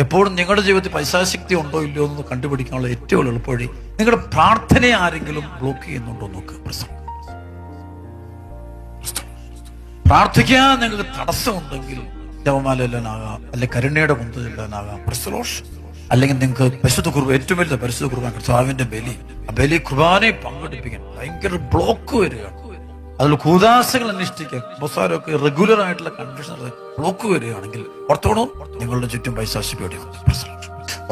എപ്പോഴും നിങ്ങളുടെ ജീവിതത്തിൽ പൈസാശക്തി ഉണ്ടോ ഇല്ലയോ എന്ന് കണ്ടുപിടിക്കാനുള്ള ഏറ്റവും എളുപ്പവഴി നിങ്ങളുടെ പ്രാർത്ഥനയെ ആരെങ്കിലും ബ്ലോക്ക് ചെയ്യുന്നുണ്ടോ നോക്ക്. പ്രശ്നം. പ്രാർത്ഥിക്കാൻ നിങ്ങൾക്ക് തടസ്സമുണ്ടെങ്കിൽ ജപമാലെല്ലാനാകാം അല്ലെ കരുണയുടെ മുന്ത് ചെല്ലാനാകാം ക്രിസ്തലോഷ് അല്ലെങ്കിൽ നിങ്ങൾക്ക് പരിശുദ്ധ കുർബ ഏറ്റവും വലിയ പരിശുദ്ധ കുർബാന കർത്താവിന്റെ ബലി. ആ ബലി കുർബാനയെ പങ്കെടുപ്പിക്കാൻ ഭയങ്കര ബ്ലോക്ക് വരികയാണ്. അതിൽ കൂതാശകൾ അനുഷ്ഠിക്കുക ബസാരൊക്കെ റെഗുലർ ആയിട്ടുള്ള കൺഫ്യൂഷൻ ബ്ലോക്ക് വരികയാണെങ്കിൽ പുറത്തോണോ നിങ്ങളുടെ ചുറ്റും പൈസ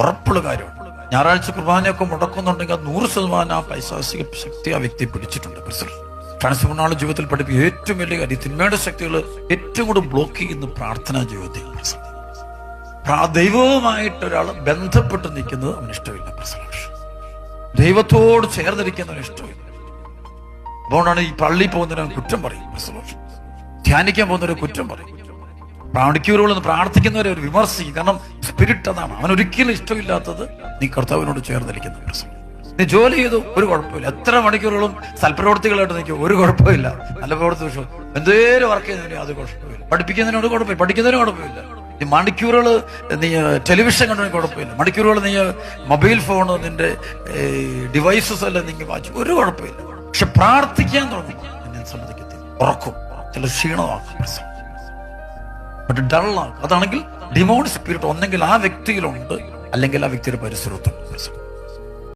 ഉറപ്പുള്ള കാര്യമാണ് ഞായറാഴ്ച കുർബാനയൊക്കെ മുടക്കുന്നുണ്ടെങ്കിൽ അത് നൂറ് ശതമാനം ആ പൈസാസിക ശക്തി ആ വ്യക്തി പിടിച്ചിട്ടുണ്ട്. ഫ്രാൻസ് മുന്നാളെ ജീവിതത്തിൽ പഠിപ്പിക്കുക ഏറ്റവും വലിയ കാര്യം തിന്മയുടെ ശക്തികൾ ഏറ്റവും കൂടുതൽ ബ്ലോക്ക് ചെയ്യുന്ന പ്രാർത്ഥനാ ജീവിതത്തിൽ ദൈവവുമായിട്ട് ഒരാൾ ബന്ധപ്പെട്ട് നിൽക്കുന്നത് അവന് ഇഷ്ടമില്ല. ദൈവത്തോട് ചേർന്നിരിക്കുന്നവന് ഇഷ്ടമില്ല. അതുകൊണ്ടാണ് ഈ പള്ളി പോകുന്നതിന് കുറ്റം പറയും. ധ്യാനിക്കാൻ പോകുന്നവരെ കുറ്റം പറയും. പ്രാണിക്കൂരുകളെന്ന് പ്രാർത്ഥിക്കുന്നവരെ ഒരു വിമർശിക്കും. കാരണം സ്പിരിറ്റ് അതാണ്. അവൻ ഒരിക്കലും ഇഷ്ടമില്ലാത്തത് നീ കർത്താവിനോട് ചേർന്നിരിക്കുന്ന. നീ ജോലി ചെയ്തു ഒരു കുഴപ്പമില്ല. എത്ര മണിക്കൂറുകളും സൽപ്രവർത്തികളായിട്ട് നിൽക്കും ഒരു കുഴപ്പമില്ല. നല്ല പ്രവർത്തി വിഷയം എന്തേലും വർക്ക് ചെയ്യുന്നതിന് അത് കുഴപ്പമില്ല. പഠിപ്പിക്കുന്നതിനോട് കുഴപ്പമില്ല. പഠിക്കുന്നതിനും കുഴപ്പമില്ല. ഈ മണിക്കൂറുകൾ നീ ടെലിവിഷൻ കണ്ടതിന് കുഴപ്പമില്ല. മണിക്കൂറുകൾ നീ മൊബൈൽ ഫോൺ നിന്റെ ഡിവൈസസ് എല്ലാം നീ വാച്ച് ഒരു കുഴപ്പമില്ല. പക്ഷെ പ്രാർത്ഥിക്കാൻ തുടങ്ങി. എന്നെ സമ്മതിക്കത്തില്ല. ഉറക്കും. ചില ക്ഷീണമാക്കും ബട്ട് ഡള്ളാക്കും അതാണെങ്കിൽ ഡിമോൺ സ്പിരിറ്റ് ഒന്നെങ്കിൽ ആ വ്യക്തിയിലുണ്ട്. അല്ലെങ്കിൽ ആ വ്യക്തിയുടെ പരിസരത്തുണ്ട്